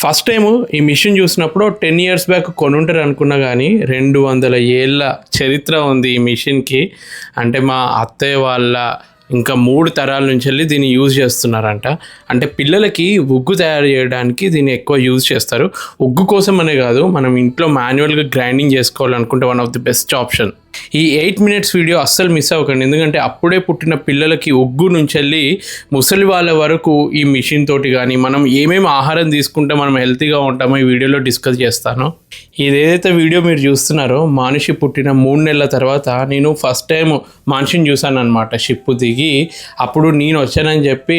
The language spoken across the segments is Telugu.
ఫస్ట్ టైం ఈ మిషన్ చూసినప్పుడు టెన్ ఇయర్స్ బ్యాక్ కొనుంటారు అనుకున్నా కానీ రెండు వందల ఏళ్ళ చరిత్ర ఉంది ఈ మిషన్కి అంటే మా అత్తయ్య వాళ్ళ ఇంకా మూడు తరాల నుంచి వెళ్ళి దీన్ని యూజ్ చేస్తున్నారంట. అంటే పిల్లలకి ఉగ్గు తయారు చేయడానికి దీన్ని ఎక్కువ యూజ్ చేస్తారు. ఉగ్గు కోసం అనే కాదు మనం ఇంట్లో మాన్యువల్గా గ్రైండింగ్ చేసుకోవాలనుకుంటే one of the best option. ఈ ఎయిట్ మినిట్స్ వీడియో అస్సలు మిస్ అవ్వకండి. ఎందుకంటే అప్పుడే పుట్టిన పిల్లలకి ఒగ్గు నుంచి వెళ్ళి ముసలి వాళ్ళ వరకు ఈ మిషన్ తోటి కానీ మనం ఏమేమి ఆహారం తీసుకుంటే మనం హెల్తీగా ఉంటామో ఈ వీడియోలో డిస్కస్ చేస్తాను. ఇది ఏదైతే వీడియో మీరు చూస్తున్నారో మనిషి పుట్టిన మూడు నెలల తర్వాత నేను ఫస్ట్ టైం మనిషిని చూశాను అనమాట షిప్ దిగి అప్పుడు నేను వచ్చానని చెప్పి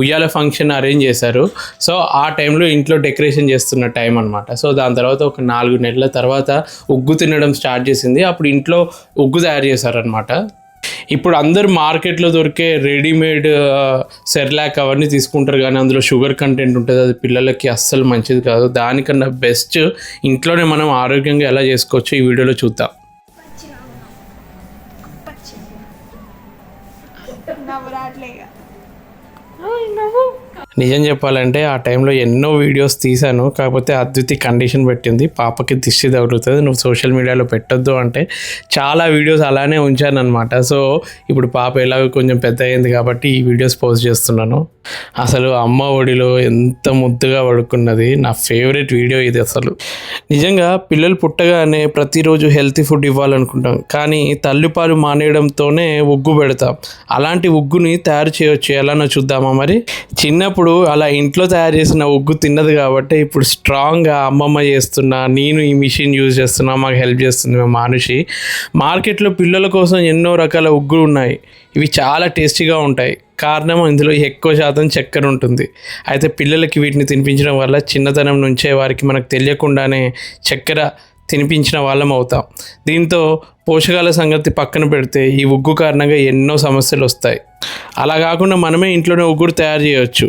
ఉయ్యాల ఫంక్షన్ అరేంజ్ చేశారు. సో ఆ టైంలో ఇంట్లో డెకరేషన్ చేస్తున్న టైం అనమాట సో దాని తర్వాత ఒక నాలుగు నెలల తర్వాత ఉగ్గు తినడం స్టార్ట్ చేసింది. అప్పుడు ఇంట్లో ఉగ్గు తయారు చేశారనమాట ఇప్పుడు అందరు మార్కెట్లో దొరికే రెడీమేడ్ సెర్లాక్ అవన్నీ తీసుకుంటారు కానీ అందులో షుగర్ కంటెంట్ ఉంటుంది. అది పిల్లలకి అస్సలు మంచిది కాదు. దానికన్నా బెస్ట్ ఇంట్లోనే మనం ఆరోగ్యంగా ఎలా చేసుకోవచ్చు ఈ వీడియోలో చూద్దాం. నవ్వురాట్లేగా నిజం చెప్పాలంటే ఆ టైంలో ఎన్నో వీడియోస్ తీశాను. కాకపోతే అద్వితి కండిషన్ పెట్టింది. పాపకి దిష్టి తగులుతుంది. నువ్వు సోషల్ మీడియాలో పెట్టొద్దు అంటే చాలా వీడియోస్ అలానే ఉంచాను అనమాట సో ఇప్పుడు పాప ఎలాగో కొంచెం పెద్ద అయింది కాబట్టి ఈ వీడియోస్ పోస్ట్ చేస్తున్నాను. అసలు అమ్మ ఒడిలో ఎంత ముద్దుగా పడుకున్నది. నా ఫేవరెట్ వీడియో ఇది అసలు. నిజంగా పిల్లలు పుట్టగానే ప్రతిరోజు హెల్తీ ఫుడ్ ఇవ్వాలనుకుంటాం. కానీ తల్లిపాలు మానేయడంతోనే ఉగ్గు పెడతాం. అలాంటి ఉగ్గుని తయారు చేయొచ్చు. ఎలానో చూద్దామా? మరి. చిన్నప్పుడు అలా ఇంట్లో తయారు చేసిన ఉగ్గు తిన్నది కాబట్టి ఇప్పుడు స్ట్రాంగ్గా అమ్మమ్మ చేస్తున్నా నేను ఈ మిషన్ యూజ్ చేస్తున్నా మాకు హెల్ప్ చేస్తుంది మా మానుషి. మార్కెట్లో పిల్లల కోసం ఎన్నో రకాల ఉగ్గులు ఉన్నాయి. ఇవి చాలా టేస్టీగా ఉంటాయి. కారణం ఇందులో ఎక్కువ శాతం చక్కెర ఉంటుంది. అయితే పిల్లలకి వీటిని తినిపించడం వల్ల చిన్నతనం నుంచే వారికి మనకు తెలియకుండానే చక్కెర తినిపించిన వాళ్ళం అవుతాం. దీంతో పోషకాల సంగతి పక్కన పెడితే ఈ ఉగ్గు కారణంగా ఎన్నో సమస్యలు వస్తాయి. అలా కాకుండా మనమే ఇంట్లోనే ఉగ్గురు తయారు చేయవచ్చు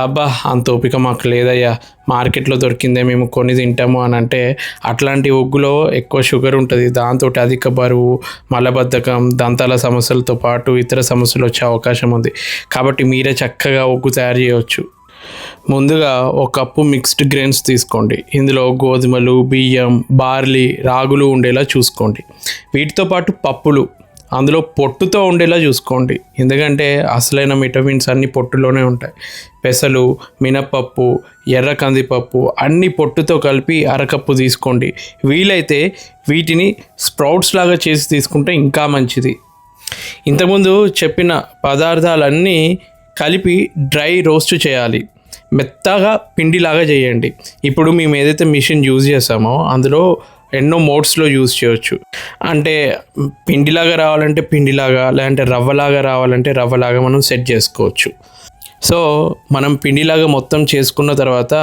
అబ్బా అంత ఓపిక మాకు లేదయ్యా. మార్కెట్లో దొరికిందే మేము కొని తింటాము అని అంటే అట్లాంటి ఉగ్గులో ఎక్కువ షుగర్ ఉంటుంది. దాంతో అధిక బరువు మలబద్ధకం దంతాల సమస్యలతో పాటు ఇతర సమస్యలు వచ్చే అవకాశం ఉంది. కాబట్టి మీరే చక్కగా ఉగ్గు తయారు చేయవచ్చు ముందుగా ఒక కప్పు మిక్స్డ్ గ్రెయిన్స్ తీసుకోండి. ఇందులో గోధుమలు బియ్యం బార్లీ రాగులు ఉండేలా చూసుకోండి. వీటితో పాటు పప్పులు అందులో పొట్టుతో ఉండేలా చూసుకోండి. ఎందుకంటే అసలైన విటమిన్స్ అన్ని పొట్టులోనే ఉంటాయి. పెసలు మినపప్పు ఎర్ర కందిపప్పు అన్ని పొట్టుతో కలిపి అరకప్పు తీసుకోండి. వీలైతే వీటిని స్ప్రౌట్స్ లాగా చేసి తీసుకుంటే ఇంకా మంచిది. ఇంతకుముందు చెప్పిన పదార్థాలన్నీ కలిపి డ్రై రోస్ట్ చేయాలి. మెత్తగా పిండిలాగా చేయండి. ఇప్పుడు మేము ఏదైతే మిషన్ యూజ్ చేసామో అందులో ఎన్నో మోడ్స్లో యూజ్ చేయొచ్చు. అంటే పిండిలాగా రావాలంటే పిండిలాగా లేదంటే రవ్వలాగా రావాలంటే రవ్వలాగా మనం సెట్ చేసుకోవచ్చు. సో మనం పిండిలాగా మొత్తం చేసుకున్న తర్వాత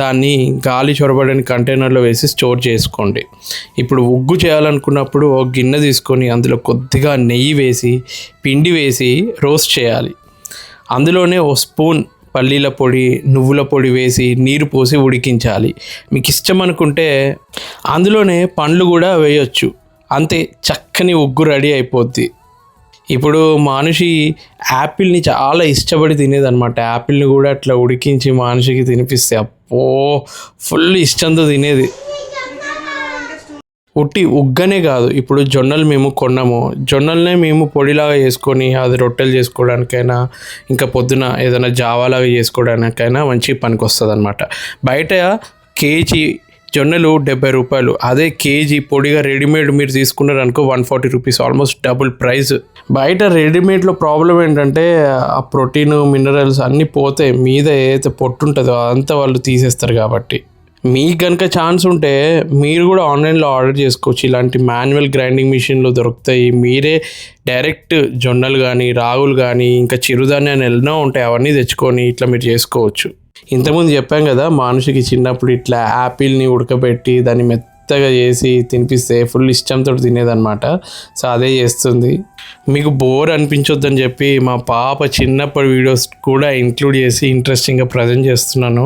దాన్ని గాలి చొరబడని కంటైనర్లో వేసి స్టోర్ చేసుకోండి. ఇప్పుడు ఉగ్గు చేయాలనుకున్నప్పుడు ఒక గిన్నె తీసుకొని అందులో కొద్దిగా నెయ్యి వేసి పిండి వేసి రోస్ట్ చేయాలి. అందులోనే ఓ స్పూన్ పల్లీల పొడి నువ్వుల పొడి వేసి నీరు పోసి ఉడికించాలి. మీకు ఇష్టం అనుకుంటే అందులోనే పండ్లు కూడా వేయొచ్చు. అంతే చక్కని ఉగ్గు రెడీ అయిపోద్ది. ఇప్పుడు మనిషి యాపిల్ని చాలా ఇష్టపడి తినేదన్నమాట. యాపిల్ని కూడా అట్లా ఉడికించి మనిషికి తినిపిస్తే అప్పో ఫుల్ ఇష్టంతో తినేది. ఉట్టి ఉగ్గనే కాదు. ఇప్పుడు జొన్నలు మేము కొన్నాము. జొన్నలనే మేము పొడిలాగా చేసుకొని అది రొట్టెలు చేసుకోవడానికైనా ఇంకా పొద్దున ఏదైనా జావాలాగా చేసుకోవడానికైనా మంచి పనికి వస్తుంది అనమాట బయట కేజీ జొన్నలు డెబ్బై రూపాయలు. అదే కేజీ పొడిగా రెడీమేడ్ మీరు తీసుకున్నారు అనుకో one forty rupees almost double price. బయట రెడీమేడ్లో ప్రాబ్లం ఏంటంటే ఆ ప్రోటీన్ మినరల్స్ అన్నీ పోతాయి మీద ఏదైతే పొట్టు ఉంటుందో అదంతా వాళ్ళు తీసేస్తారు కాబట్టి. మీకు కనుక ఛాన్స్ ఉంటే మీరు కూడా ఆన్లైన్లో ఆర్డర్ చేసుకోవచ్చు. ఇలాంటి మాన్యువల్ గ్రైండింగ్ మిషన్లు దొరుకుతాయి. మీరే డైరెక్ట్ జొన్నలు కానీ రాగులు కానీ ఇంకా చిరుధాన్యాలు ఎన్నో ఉంటాయి. అవన్నీ తెచ్చుకొని ఇట్లా మీరు చేసుకోవచ్చు. ఇంతకుముందు చెప్పాం కదా మనిషికి చిన్నప్పుడు ఇట్లా యాపిల్ని ఉడకబెట్టి దాన్ని మెత్తగా చేసి తినిపిస్తే ఫుల్ ఇష్టంతో తినేదన్నమాట. సో అదే చేస్తుంది. మీకు బోర్ అనిపించొద్దని చెప్పి మా పాప చిన్నప్పటి వీడియోస్ కూడా ఇంక్లూడ్ చేసి ఇంట్రెస్టింగ్గా ప్రజెంట్ చేస్తున్నాను.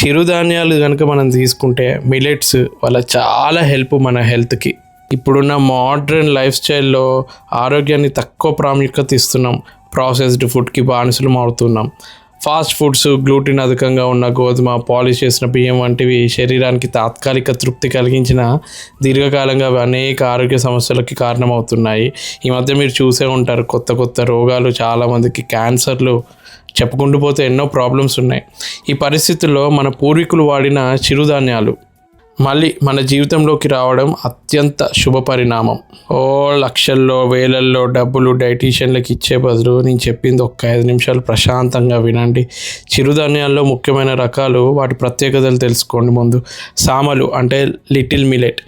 చిరుధాన్యాలు కనుక మనం తీసుకుంటే మిలెట్స్ వాళ్ళ చాలా హెల్ప్ మన హెల్త్కి ఇప్పుడున్న మోడ్రన్ లైఫ్ స్టైల్లో ఆరోగ్యాన్ని తక్కువ ప్రాముఖ్యత ఇస్తున్నాం. ప్రాసెస్డ్ ఫుడ్కి బానిసలు మారుతున్నాం ఫాస్ట్ ఫుడ్స్ గ్లూటిన్ అధికంగా ఉన్న గోధుమ పాలిష్ చేసిన బియ్యం వంటివి శరీరానికి తాత్కాలిక తృప్తి కలిగించిన దీర్ఘకాలంగా అనేక ఆరోగ్య సమస్యలకి కారణమవుతున్నాయి. ఈ మధ్య మీరు చూసే ఉంటారు కొత్త కొత్త రోగాలు చాలామందికి క్యాన్సర్లు చెప్పుకుంటూ పోతే ఎన్నో ప్రాబ్లమ్స్ ఉన్నాయి. ఈ పరిస్థితుల్లో మన పూర్వీకులు వాడిన చిరుధాన్యాలు మళ్ళీ మన జీవితంలోకి రావడం అత్యంత శుభ పరిణామం. ఓ లక్షల్లో వేలల్లో డబ్బులు డైటీషియన్లకు ఇచ్చే బదులు నేను చెప్పింది ఒక్క ఐదు నిమిషాలు ప్రశాంతంగా వినండి. చిరుధాన్యాల్లో ముఖ్యమైన రకాలు వాటి ప్రత్యేకతలు తెలుసుకోండి ముందు. సామలు అంటే లిటిల్ మిలెట్.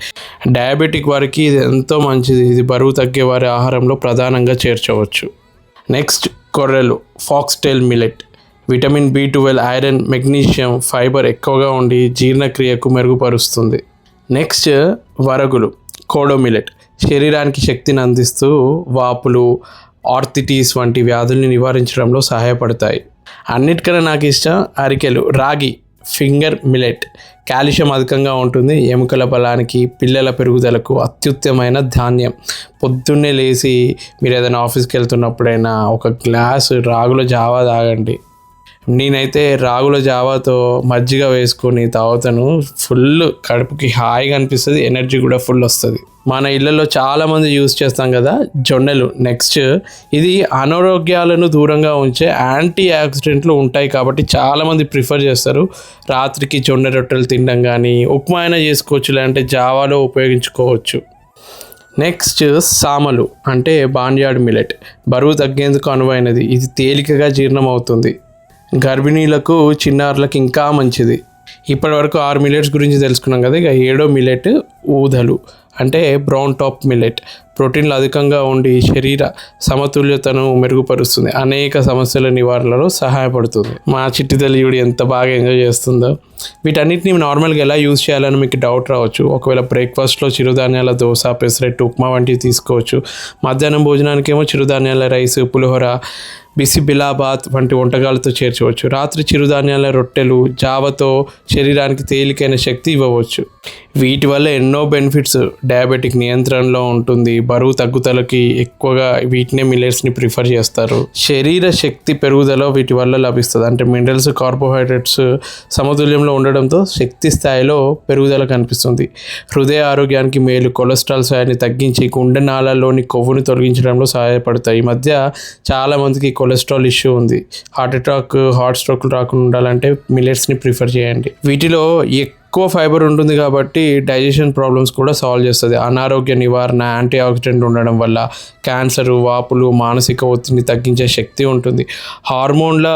డయాబెటిక్ వారికి ఇది ఎంతో మంచిది. ఇది బరువు తగ్గే వారి ఆహారంలో ప్రధానంగా చేర్చవచ్చు. Next కొర్రెలు foxtail millet. Vitamin B twelve iron magnesium fibre ఎక్కువగా ఉండి జీర్ణక్రియకు మెరుగుపరుస్తుంది. నెక్స్ట్ వరగులు కోడో మిలెట్ శరీరానికి శక్తిని అందిస్తూ వాపులు ఆర్థిటీస్ వంటి వ్యాధుల్ని నివారించడంలో సహాయపడతాయి. అన్నిటికన్నా నాకు ఇష్టం అరికెలు రాగి ఫింగర్ మిలెట్. కాల్షియం అధికంగా ఉంటుంది. ఎముకల బలానికి పిల్లల పెరుగుదలకు అత్యుత్తమైన ధాన్యం. పొద్దున్నే లేచి మీరు ఏదైనా ఆఫీస్కి వెళ్తున్నప్పుడైనా ఒక గ్లాసు రాగుల జావా తాగండి. నేనైతే రాగుల జావాతో మజ్జిగ వేసుకొని తాగుతాను. ఫుల్ కడుపుకి హాయిగా అనిపిస్తుంది ఎనర్జీ కూడా ఫుల్ వస్తుంది. మన ఇళ్ళల్లో చాలామంది యూస్ చేస్తాం కదా జొన్నలు నెక్స్ట్ ఇది అనారోగ్యాలను దూరంగా ఉంచే యాంటీ ఆక్సిడెంట్లు ఉంటాయి కాబట్టి చాలామంది ప్రిఫర్ చేస్తారు. రాత్రికి జొన్న రొట్టెలు తినడం కానీ ఉప్మా అయినా చేసుకోవచ్చు లేదంటే జావాలో ఉపయోగించుకోవచ్చు. నెక్స్ట్ సామలు అంటే బాన్యార్డ్ మిలెట్ బరువు తగ్గేందుకు అనువైనది. ఇది తేలికగా జీర్ణం అవుతుంది గర్భిణీలకు చిన్నారులకు ఇంకా మంచిది. ఇప్పటివరకు ఆరు మిలెట్స్ గురించి తెలుసుకున్నాం కదా ఇక ఏడో మిలెట్ ఊదలు అంటే బ్రౌన్ టాప్ మిలెట్ ప్రోటీన్లు అధికంగా ఉండి శరీర సమతుల్యతను మెరుగుపరుస్తుంది. అనేక సమస్యల నివారణలో సహాయపడుతుంది. మా చిట్టి తల్లియుడు ఎంత బాగా ఎంజాయ్ చేస్తుందో. వీటన్నిటిని నార్మల్గా ఎలా యూజ్ చేయాలని మీకు డౌట్ రావచ్చు. ఒకవేళ బ్రేక్ఫాస్ట్లో చిరుధాన్యాల దోశ పెసరెట్టు ఉప్మా వంటివి తీసుకోవచ్చు. మధ్యాహ్నం భోజనానికేమో చిరుధాన్యాల రైస్ పులిహోర బిసి బిలాబాత్ వంటి వంటకాలతో చేర్చవచ్చు. రాత్రి చిరుధాన్యాల రొట్టెలు జావతో శరీరానికి తేలికైన శక్తి ఇవ్వవచ్చు. వీటి వల్ల ఎన్నో బెనిఫిట్స్ డయాబెటిక్ నియంత్రణలో ఉంటుంది. బరువు తగ్గుదలకి ఎక్కువగా వీటినే మిల్లెట్స్ని ప్రిఫర్ చేస్తారు. శరీర శక్తి పెరుగుదల వీటి వల్ల లభిస్తుంది. అంటే మినరల్స్ కార్బోహైడ్రేట్స్ సమతుల్యంలో ఉండడంతో శక్తి స్థాయిలో పెరుగుదల కనిపిస్తుంది. హృదయ ఆరోగ్యానికి మేలు కొలెస్ట్రాల్ స్థాయిని తగ్గించి గుండె నాళాల్లోని కొవ్వుని తొలగించడంలో సహాయపడతాయి. ఈ మధ్య చాలా మందికి కొలెస్ట్రాల్ ఇష్యూ ఉంది. హార్ట్ అటాక్ హార్ట్ స్ట్రోక్లు రాకుండా ఉండాలంటే మిల్లెట్స్ని ప్రిఫర్ చేయండి. వీటిలో ఎక్కువ ఎక్కువ ఫైబర్ ఉంటుంది కాబట్టి డైజెషన్ ప్రాబ్లమ్స్ కూడా సాల్వ్ చేస్తుంది. అనారోగ్య నివారణ యాంటీ ఆక్సిడెంట్ ఉండడం వల్ల క్యాన్సర్ వాపులు మానసిక ఒత్తిడిని తగ్గించే శక్తి ఉంటుంది. హార్మోన్ల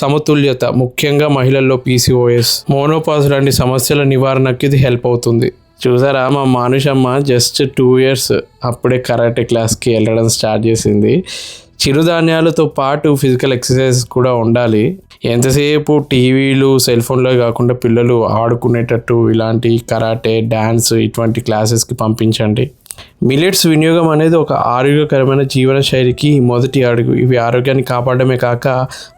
సమతుల్యత ముఖ్యంగా మహిళల్లో పీసీఓఎస్ మోనోపాస్ లాంటి సమస్యల నివారణకి ఇది హెల్ప్ అవుతుంది. చూసారా మా మానుషమ్మ జస్ట్ టూ ఇయర్స్ అప్పుడే కరాటే క్లాస్కి వెళ్ళడం స్టార్ట్ చేసింది. చిరుధాన్యాలతో పాటు ఫిజికల్ ఎక్సర్సైజ్ కూడా ఉండాలి. ఎంతసేపు టీవీలు సెల్ ఫోన్లో కాకుండా పిల్లలు ఆడుకునేటట్టు ఇలాంటి కరాటే డ్యాన్స్ ఇటువంటి క్లాసెస్కి పంపించండి. మిలెట్స్ వినియోగం అనేది ఒక ఆరోగ్యకరమైన జీవన శైలికి మొదటి అడుగు. ఇవి ఆరోగ్యాన్ని కాపాడమే కాక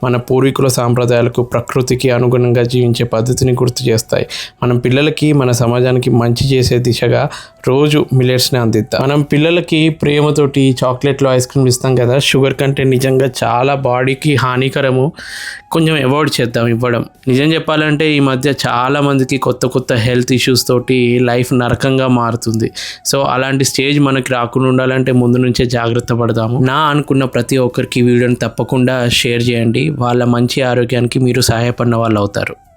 మన పూర్వీకుల సాంప్రదాయాలకు ప్రకృతికి అనుగుణంగా జీవించే పద్ధతిని గుర్తు చేస్తాయి. మనం పిల్లలకి మన సమాజానికి మంచి చేసే దిశగా రోజు మిలెట్స్ని అందిద్దాం. మనం పిల్లలకి ప్రేమతోటి చాక్లెట్లు ఐస్ క్రీమ్ ఇస్తాం కదా షుగర్ కంటెంట్ నిజంగా చాలా బాడీకి హానికరము కొంచెం అవాయిడ్ చేద్దాం ఇవ్వడం. నిజం చెప్పాలంటే ఈ మధ్య చాలా మందికి కొత్త కొత్త హెల్త్ ఇష్యూస్ తోటి లైఫ్ నరకంగా మారుతుంది. సో అలాంటి స్టేజ్ మనకి రాకుండా ఉండాలంటే ముందు నుంచే జాగ్రత్త పడదాము. నా అనుకున్న ప్రతి ఒక్కరికి వీడియోని తప్పకుండా షేర్ చేయండి. వాళ్ళ మంచి ఆరోగ్యానికి మీరు సహాయపడిన వాళ్ళు అవుతారు.